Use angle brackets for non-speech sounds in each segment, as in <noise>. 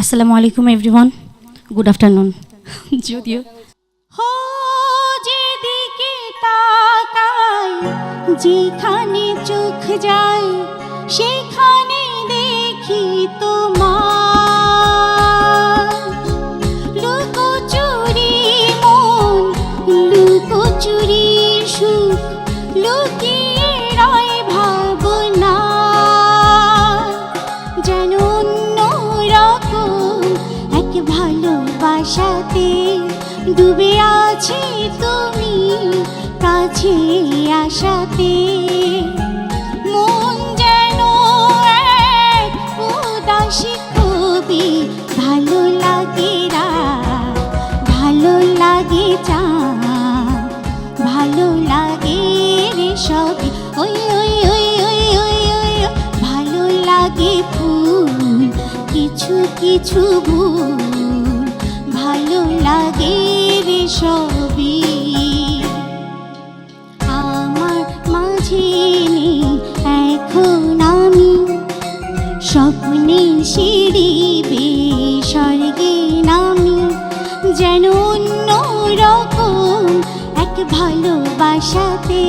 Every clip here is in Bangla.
আসসালামু আলাইকুম এভরিওয়ান গুড আফটারনুন যদিও হো যেদিকে তাকাই যেখানে চোখ যায় সেই ভালোবাসাতে ডুবে আছি তুমি কাছে আসাতে মন যেন উদাসী কবি, ভালো লাগে রা ভালো লাগে চা, ভালো লাগে রে ওই ওই ওই ওই ওই ওই ওই। ভালো লাগে ফুল, কিছু কিছু ভুল ভালো লাগে সবই। আমার মাঝে এখন আমি স্বপ্নে সিঁড়ি স্বর্গে নামি। যেন অন্য রকম এক ভালোবাসাতে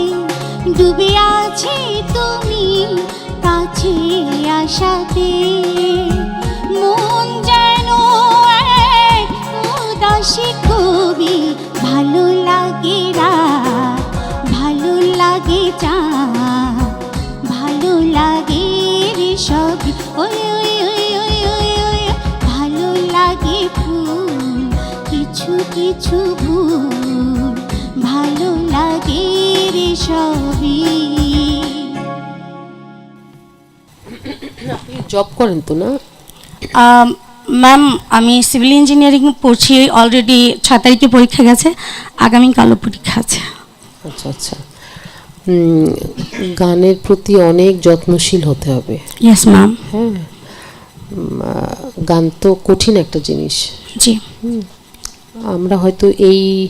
ডুবে আছে তুমি কাছে আসাতে। উদাসী কবি ভালো লাগে রাত ভালো লাগে চা ভালো লাগে রে সব। ওই ওই ওই ওই ওই ওই ভালো লাগে ফুল কিছু কিছু ভুল ভালো লাগে রে সবই। আপনি জব করেন তো না? ম্যাম আমি সিভিল ইঞ্জিনিয়ারিং পড়ছি অলরেডি ছয় তারিখে পরীক্ষা গেছে আগামীকালও পরীক্ষা আছে। আচ্ছা আচ্ছা। গানের প্রতি অনেক যত্নশীল হতে হবে। ইয়েস ম্যাম হ্যাঁ। গান তো কঠিন একটা জিনিস। জি। আমরা হয়তো এই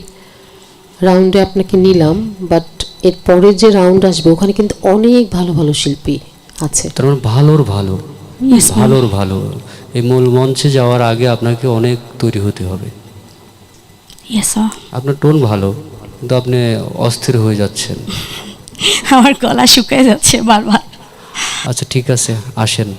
রাউন্ডে আপনাকে নিলাম বাট এর পরের যে রাউন্ড আসবে ওখানে কিন্তু অনেক ভালো ভালো শিল্পী আছে। তার মানে ভালোর ভালো. ভালোর ভালো এই মূল মঞ্চে যাওয়ার আগে আপনাকে অনেক তৈরি হতে হবে। আপনার টোন ভালো কিন্তু আপনি অস্থির হয়ে যাচ্ছেন। <laughs> আমার গলা শুকিয়ে যাচ্ছে বারবার। আচ্ছা ঠিক আছে আসেন।